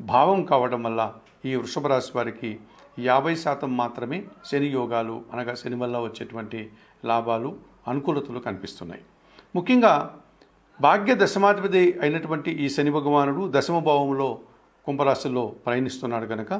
భావం కావడం వల్ల ఈ వృషభ రాశి వారికి యాభై శాతం మాత్రమే శని యోగాలు అనగా శని వల్ల వచ్చేటువంటి లాభాలు అనుకూలతలు కనిపిస్తున్నాయి. ముఖ్యంగా భాగ్య దశమాధిపతి అయినటువంటి ఈ శని భగవానుడు దశమ భావంలో కుంభరాశిలో ప్రయాణిస్తున్నాడు కనుక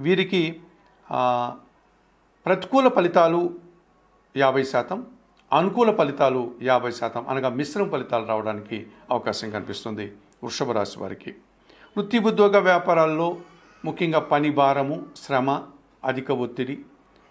వీరికి ప్రతికూల ఫలితాలు యాభై శాతం అనుకూల ఫలితాలు యాభై శాతం అనగా మిశ్రమ ఫలితాలు రావడానికి అవకాశం కనిపిస్తుంది వృషభ రాశి వారికి. వృత్తి ఉద్యోగ వ్యాపారాల్లో ముఖ్యంగా పని భారము శ్రమ అధిక ఒత్తిడి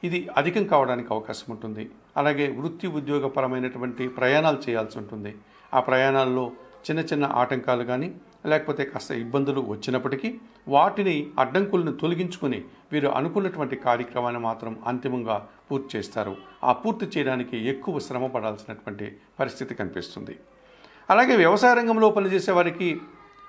ఇది అధికం కావడానికి అవకాశం ఉంటుంది. అలాగే వృత్తి ఉద్యోగపరమైనటువంటి ప్రయాణాలు చేయాల్సి ఉంటుంది. ఆ ప్రయాణాల్లో చిన్న చిన్న ఆటంకాలు కానీ లేకపోతే కాస్త ఇబ్బందులు వచ్చినప్పటికీ వాటిని అడ్డంకులను తొలగించుకుని వీరు అనుకున్నటువంటి కార్యక్రమాన్ని మాత్రం అంతిమంగా పూర్తి చేస్తారు. ఆ పూర్తి చేయడానికి ఎక్కువ శ్రమ పడాల్సినటువంటి పరిస్థితి కనిపిస్తుంది. అలాగే వ్యవసాయ రంగంలో పనిచేసే వారికి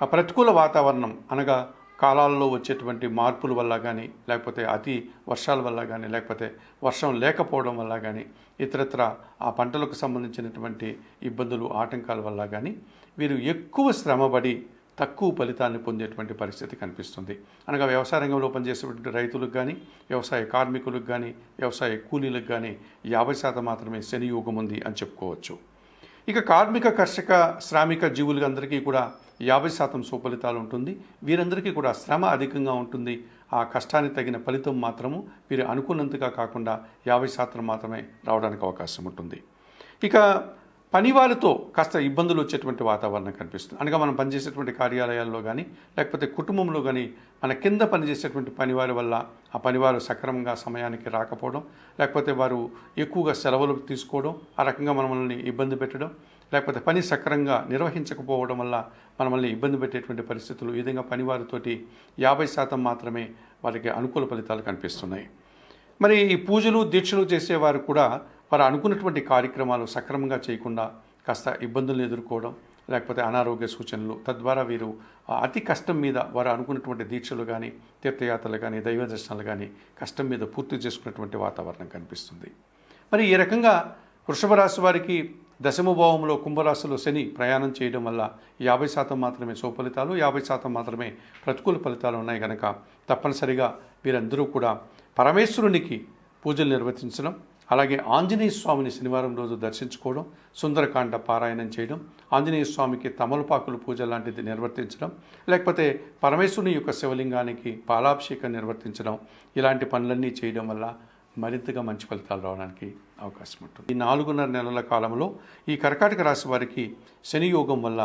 ఆ ప్రతికూల వాతావరణం అనగా కాలాల్లో వచ్చేటువంటి మార్పుల వల్ల కానీ లేకపోతే అతి వర్షాల వల్ల కానీ లేకపోతే వర్షం లేకపోవడం వల్ల కానీ ఇతరత్ర ఆ పంటలకు సంబంధించినటువంటి ఇబ్బందులు ఆటంకాల వల్ల కానీ వీరు ఎక్కువ శ్రమపడి తక్కువ ఫలితాన్ని పొందేటువంటి పరిస్థితి కనిపిస్తుంది. అనగా వ్యవసాయ రంగంలో పనిచేసేటువంటి రైతులకు కానీ వ్యవసాయ కార్మికులకు కానీ వ్యవసాయ కూలీలకు కానీ యాభై శాతం మాత్రమే శని యోగం ఉంది అని చెప్పుకోవచ్చు. ఇక కార్మిక కర్షక శ్రామిక జీవులందరికీ కూడా యాభై శాతం సుఫలితాలు ఉంటుంది. వీరందరికీ కూడా శ్రమ అధికంగా ఉంటుంది. ఆ కష్టానికి తగిన ఫలితం మాత్రము వీరు అనుకున్నంతగా కాకుండా యాభై శాతం మాత్రమే రావడానికి అవకాశం ఉంటుంది. ఇక పనివారితో కాస్త ఇబ్బందులు వచ్చేటువంటి వాతావరణం కనిపిస్తుంది. అనగా మనం పనిచేసేటువంటి కార్యాలయాల్లో కానీ లేకపోతే కుటుంబంలో కానీ మన కింద పనిచేసేటువంటి పనివారి వల్ల ఆ పనివారు సక్రమంగా సమయానికి రాకపోవడం లేకపోతే వారు ఎక్కువగా సెలవులు తీసుకోవడం ఆ రకంగా మనల్ని ఇబ్బంది పెట్టడం లేకపోతే పని సక్రమంగా నిర్వహించకపోవడం వల్ల మనల్ని ఇబ్బంది పెట్టేటువంటి పరిస్థితులు ఈ విధంగా పనివారితోటి యాభై శాతం మాత్రమే వారికి అనుకూల ఫలితాలు కనిపిస్తున్నాయి. మరి ఈ పూజలు దీక్షలు చేసేవారు కూడా వారు అనుకున్నటువంటి కార్యక్రమాలు సక్రమంగా చేయకుండా కాస్త ఇబ్బందులను ఎదుర్కోవడం లేకపోతే అనారోగ్య సూచనలు తద్వారా వీరు అతి కష్టం మీద వారు అనుకున్నటువంటి దీక్షలు కానీ తీర్థయాత్రలు కానీ దైవ దర్శనాలు కానీ కష్టం మీద పూర్తి చేసుకున్నటువంటి వాతావరణం కనిపిస్తుంది. మరి ఈ రకంగా వృషభ రాశి వారికి దశమభావంలో కుంభరాశిలో శని ప్రయాణం చేయడం వల్ల యాభై శాతం మాత్రమే సుఫలితాలు యాభై శాతం మాత్రమే ప్రతికూల ఫలితాలు ఉన్నాయి కనుక తప్పనిసరిగా వీరందరూ కూడా పరమేశ్వరునికి పూజలు నిర్వర్తించడం అలాగే ఆంజనేయ స్వామిని శనివారం రోజు దర్శించుకోవడం సుందరకాండ పారాయణం చేయడం ఆంజనేయ స్వామికి తమలపాకులు పూజ లాంటిది నిర్వర్తించడం లేకపోతే పరమేశ్వరుని యొక్క శివలింగానికి పాలాభిషేకం నిర్వర్తించడం ఇలాంటి పనులన్నీ చేయడం వల్ల మరింతగా మంచి ఫలితాలు రావడానికి అవకాశం ఉంటుంది. ఈ నాలుగున్నర నెలల కాలంలో ఈ కర్కాటక రాశి వారికి శని యోగం వల్ల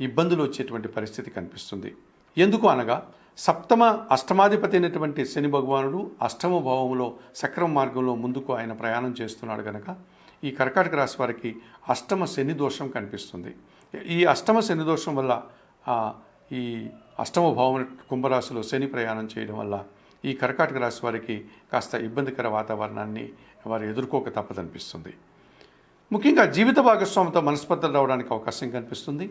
ఇబ్బందులు వచ్చేటువంటి పరిస్థితి కనిపిస్తుంది. ఎందుకు అనగా సప్తమ అష్టమాధిపతి అయినటువంటి శని భగవానుడు అష్టమ భావంలో సక్రమ మార్గంలో ముందుకు ఆయన ప్రయాణం చేస్తున్నాడు కనుక ఈ కర్కాటక రాశి వారికి అష్టమ శని దోషం కనిపిస్తుంది. ఈ అష్టమ శని దోషం వల్ల ఈ అష్టమ భావం కుంభరాశిలో శని ప్రయాణం చేయడం వల్ల ఈ కర్కాటక రాశి వారికి కాస్త ఇబ్బందికర వాతావరణాన్ని వారు ఎదుర్కోక తప్పదనిపిస్తుంది. ముఖ్యంగా జీవిత భాగస్వామితో మనస్పర్ధలు రావడానికి అవకాశం కనిపిస్తుంది.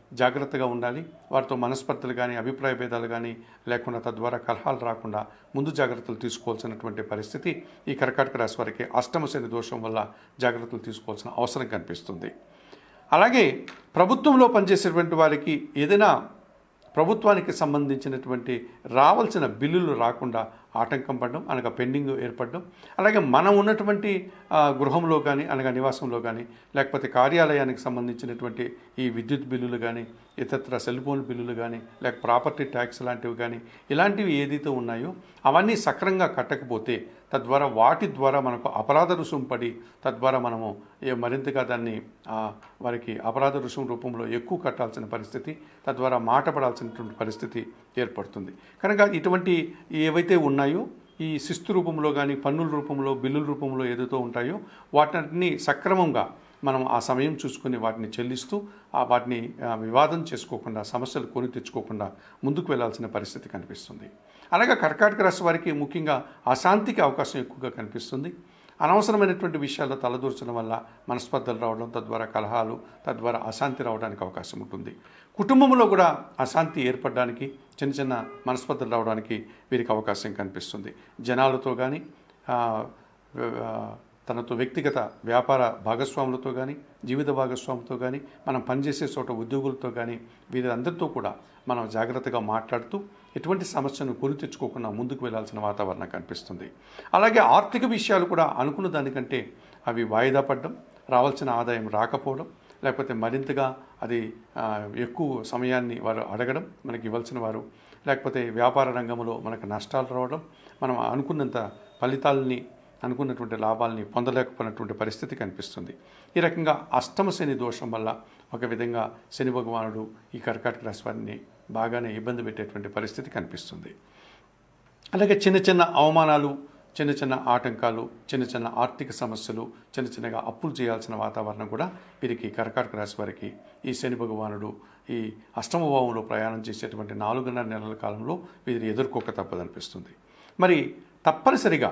జాగ్రత్తగా ఉండాలి. వారితో మనస్పర్ధలు కానీ అభిప్రాయ భేదాలు కానీ లేకుండా తద్వారా కలహాలు రాకుండా ముందు జాగ్రత్తలు తీసుకోవాల్సినటువంటి పరిస్థితి ఈ కర్కాటక రాశి వారికి అష్టమశని దోషం వల్ల జాగ్రత్తలు తీసుకోవాల్సిన అవసరం కనిపిస్తుంది. అలాగే ప్రభుత్వంలో పనిచేసేటువంటి వారికి ఏదైనా ప్రభుత్వానికి సంబంధించినటువంటి రావాల్సిన బిల్లులు రాకుండా ఆటంకం పడడం అనగా పెండింగ్ ఏర్పడడం అలాగే మనం ఉన్నటువంటి గృహంలో కానీ అనగా నివాసంలో కానీ లేకపోతే కార్యాలయానికి సంబంధించినటువంటి ఈ విద్యుత్ బిల్లులు కానీ ఇతరత్ర సెల్ ఫోన్ బిల్లులు కానీ లేక ప్రాపర్టీ ట్యాక్స్ లాంటివి కానీ ఇలాంటివి ఏదైతే ఉన్నాయో అవన్నీ సక్రంగా కట్టకపోతే తద్వారా వాటి ద్వారా మనకు అపరాధ రుసుము పడి తద్వారా మనము మరింతగా దాన్ని వారికి అపరాధ రుసుము రూపంలో ఎక్కువ కట్టాల్సిన పరిస్థితి తద్వారా మాట పడాల్సినటువంటి పరిస్థితి ఏర్పడుతుంది. కనుక ఇటువంటి ఏవైతే ఉన్నాయో ఈ శిస్తు రూపంలో కానీ పన్నుల రూపంలో బిల్లుల రూపంలో ఏదైతే ఉంటాయో వాటిని సక్రమంగా మనం ఆ సమయం చూసుకొని వాటిని చెల్లిస్తూ ఆ వాటిని వివాదం చేసుకోకుండా సమస్యలు కొని తెచ్చుకోకుండా ముందుకు వెళ్ళాల్సిన పరిస్థితి కనిపిస్తుంది. అలాగే కర్కాటక రాశి వారికి ముఖ్యంగా అశాంతికి అవకాశం ఎక్కువగా కనిపిస్తుంది. అనవసరమైనటువంటి విషయాల్లో తలదూర్చడం వల్ల మనస్పర్ధలు రావడం తద్వారా కలహాలు తద్వారా అశాంతి రావడానికి అవకాశం ఉంటుంది. కుటుంబంలో కూడా అశాంతి ఏర్పడడానికి చిన్న చిన్న మనస్పర్ధలు రావడానికి వీరికి అవకాశం కనిపిస్తుంది. జనాలతో కానీ తనతో వ్యక్తిగత వ్యాపార భాగస్వాములతో కానీ జీవిత భాగస్వాములతో కానీ మనం పనిచేసే చోట ఉద్యోగులతో కానీ వీరందరితో కూడా మనం జాగ్రత్తగా మాట్లాడుతూ ఎటువంటి సమస్యను కొని తెచ్చుకోకుండా ముందుకు వెళ్ళాల్సిన వాతావరణం కనిపిస్తుంది. అలాగే ఆర్థిక విషయాలు కూడా అనుకున్న దానికంటే అవి వాయిదా పడడం రావాల్సిన ఆదాయం రాకపోవడం లేకపోతే మరింతగా అది ఎక్కువ సమయాన్ని వారు అడగడం మనకి ఇవ్వాల్సిన వారు లేకపోతే వ్యాపార రంగంలో మనకు నష్టాలు రావడం మనం అనుకున్నంత ఫలితాలని అనుకున్నటువంటి లాభాలని పొందలేకపోయినటువంటి పరిస్థితి కనిపిస్తుంది. ఈ రకంగా అష్టమ శని దోషం వల్ల ఒక విధంగా శని భగవానుడు ఈ కర్కాటక రాశి వారిని బాగానే ఇబ్బంది పెట్టేటువంటి పరిస్థితి కనిపిస్తుంది. అలాగే చిన్న చిన్న అవమానాలు చిన్న చిన్న ఆటంకాలు చిన్న చిన్న ఆర్థిక సమస్యలు చిన్న చిన్నగా అప్పులు చేయాల్సిన వాతావరణం కూడా వీరికి కర్కాటక రాశి వారికి ఈ శని భగవానుడు ఈ అష్టమ భావంలో ప్రయాణం చేసేటువంటి నాలుగున్నర నెలల కాలంలో వీరు ఎదుర్కోక తప్పదనిపిస్తుంది. మరి తప్పనిసరిగా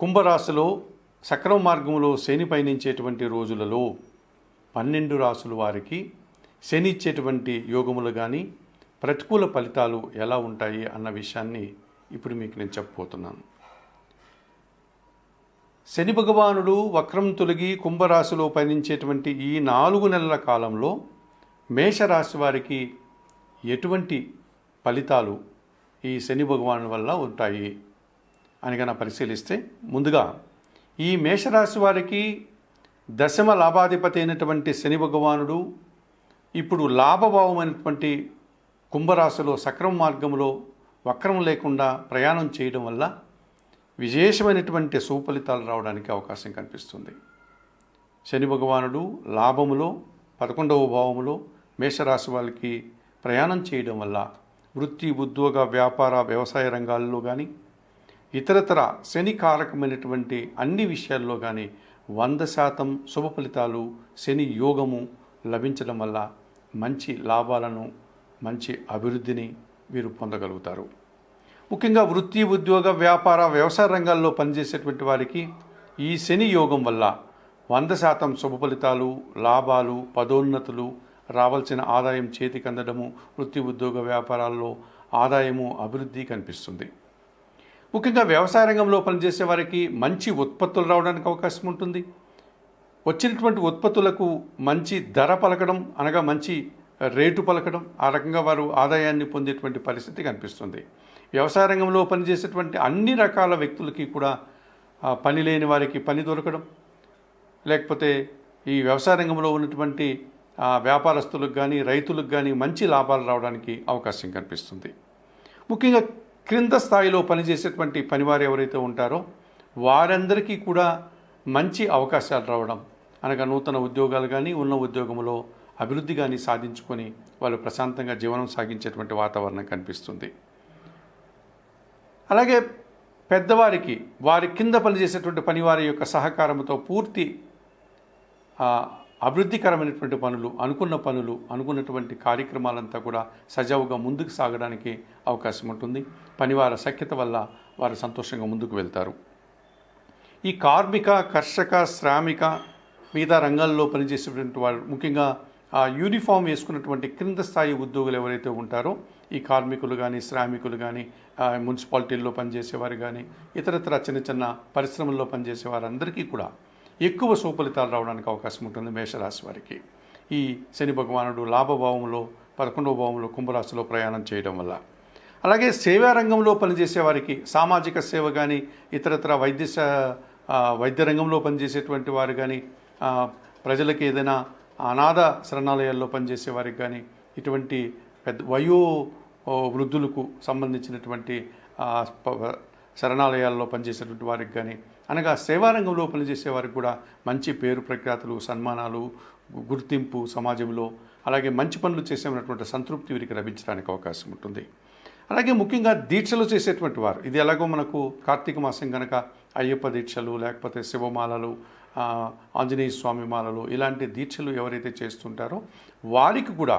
కుంభరాశిలో సక్రమ మార్గంలో శని పయనించేటువంటి రోజులలో పన్నెండు రాసుల వారికి శని ఇచ్చేటువంటి యోగములు కానీ ప్రతికూల ఫలితాలు ఎలా ఉంటాయి అన్న విషయాన్ని ఇప్పుడు మీకు నేను చెప్పబోతున్నాను. శని భగవానుడు వక్రం తొలగి కుంభరాశిలో పయనించేటువంటి ఈ నాలుగు నెలల కాలంలో మేషరాశి వారికి ఎటువంటి ఫలితాలు ఈ శని భగవాను వల్ల ఉంటాయి? అని కనుక పరిశీలిస్తే ముందుగా ఈ మేషరాశి వారికి దశమ లాభాధిపతి అయినటువంటి శని భగవానుడు ఇప్పుడు లాభభావమైనటువంటి కుంభరాశిలో సక్రమ మార్గంలో వక్రం లేకుండా ప్రయాణం చేయడం వల్ల విశేషమైనటువంటి సుఫలితాలు రావడానికి అవకాశం కనిపిస్తుంది. శని భగవానుడు లాభములో పదకొండవ భావములో మేషరాశి వాళ్ళకి ప్రయాణం చేయడం వల్ల వృత్తి ఉద్యోగ వ్యాపార వ్యవసాయ రంగాల్లో కానీ ఇతరతర శని కారకమైనటువంటి అన్ని విషయాల్లో కానీ వంద శాతం శుభ ఫలితాలు శని యోగము లభించడం వల్ల మంచి లాభాలను మంచి అభివృద్ధిని వీరు పొందగలుగుతారు. ముఖ్యంగా వృత్తి ఉద్యోగ వ్యాపార వ్యవసాయ రంగాల్లో పనిచేసేటువంటి వారికి ఈ శని యోగం వల్ల వంద శాతం శుభ ఫలితాలు లాభాలు పదోన్నతులు రావాల్సిన ఆదాయం చేతికి అందడము వృత్తి ఉద్యోగ వ్యాపారాల్లో ఆదాయము అభివృద్ధి కనిపిస్తుంది. ముఖ్యంగా వ్యవసాయ రంగంలో పనిచేసే వారికి మంచి ఉత్పత్తులు రావడానికి అవకాశం ఉంటుంది. వచ్చినటువంటి ఉత్పత్తులకు మంచి ధర పలకడం అనగా మంచి రేటు పలకడం ఆ రకంగా వారు ఆదాయాన్ని పొందేటువంటి పరిస్థితి కనిపిస్తుంది. వ్యవసాయ రంగంలో పనిచేసేటువంటి అన్ని రకాల వ్యక్తులకి కూడా పని లేని వారికి పని దొరకడం. లేకపోతే ఈ వ్యవసాయ రంగంలో ఉన్నటువంటి వ్యాపారస్తులకు కానీ రైతులకు కానీ మంచి లాభాలు రావడానికి అవకాశం కనిపిస్తుంది. ముఖ్యంగా క్రింద స్థాయిలో పనిచేసేటువంటి పనివారు ఎవరైతే ఉంటారో వారందరికీ కూడా మంచి అవకాశాలు రావడం అనగా నూతన ఉద్యోగాలు కానీ ఉన్న ఉద్యోగంలో అభివృద్ధి కానీ సాధించుకొని వాళ్ళు ప్రశాంతంగా జీవనం సాగించేటువంటి వాతావరణం కనిపిస్తుంది. అలాగే పెద్దవారికి వారి కింద పనిచేసేటువంటి పనివారి యొక్క సహకారంతో పూర్తి అభివృద్ధికరమైనటువంటి పనులు అనుకున్న పనులు అనుకున్నటువంటి కార్యక్రమాలంతా కూడా సజావుగా ముందుకు సాగడానికి అవకాశం ఉంటుంది. పనివార సఖ్యత వల్ల వారు సంతోషంగా ముందుకు వెళ్తారు. ఈ కార్మిక కర్షక శ్రామిక మిగతా రంగాల్లో పనిచేసేటువంటి వారు ముఖ్యంగా ఆ యూనిఫామ్ వేసుకున్నటువంటి క్రింద స్థాయి ఉద్యోగులు ఎవరైతే ఉంటారో ఈ కార్మికులు కానీ శ్రామికులు కానీ మున్సిపాలిటీల్లో పనిచేసేవారు కానీ ఇతరత్ర చిన్న చిన్న పరిశ్రమల్లో పనిచేసే వారందరికీ కూడా ఎక్కువ సుఫలితాలు రావడానికి అవకాశం ఉంటుంది మేషరాశి వారికి. ఈ శని భగవానుడు లాభభావంలో పదకొండవ భావంలో కుంభరాశిలో ప్రయాణం చేయడం వల్ల. అలాగే సేవా రంగంలో పనిచేసే వారికి సామాజిక సేవ కానీ ఇతరత్ర వైద్య వైద్య రంగంలో పనిచేసేటువంటి వారు కానీ ప్రజలకు ఏదైనా అనాథ శరణాలయాల్లో పనిచేసే వారికి కానీ ఇటువంటి పెద్ద వయో వృద్ధులకు సంబంధించినటువంటి ప- శరణాలయాల్లో పనిచేసేటువంటి వారికి కానీ అనగా సేవారంగంలో పనిచేసే వారికి కూడా మంచి పేరు ప్రఖ్యాతులు సన్మానాలు గుర్తింపు సమాజంలో అలాగే మంచి పనులు చేసేటువంటి సంతృప్తి వీరికి లభించడానికి అవకాశం ఉంటుంది. అలాగే ముఖ్యంగా దీక్షలు చేసేటువంటి వారు. ఇది ఎలాగో మనకు కార్తీక మాసం కనుక అయ్యప్ప దీక్షలు లేకపోతే శివమాలలు ఆంజనేయ స్వామి మాలలు ఇలాంటి దీక్షలు ఎవరైతే చేస్తుంటారో వారికి కూడా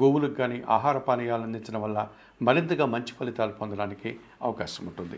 గోవులకు కానీ ఆహార పానీయాలు అందించడం వల్ల మరింతగా మంచి ఫలితాలు పొందడానికి అవకాశం ఉంటుంది.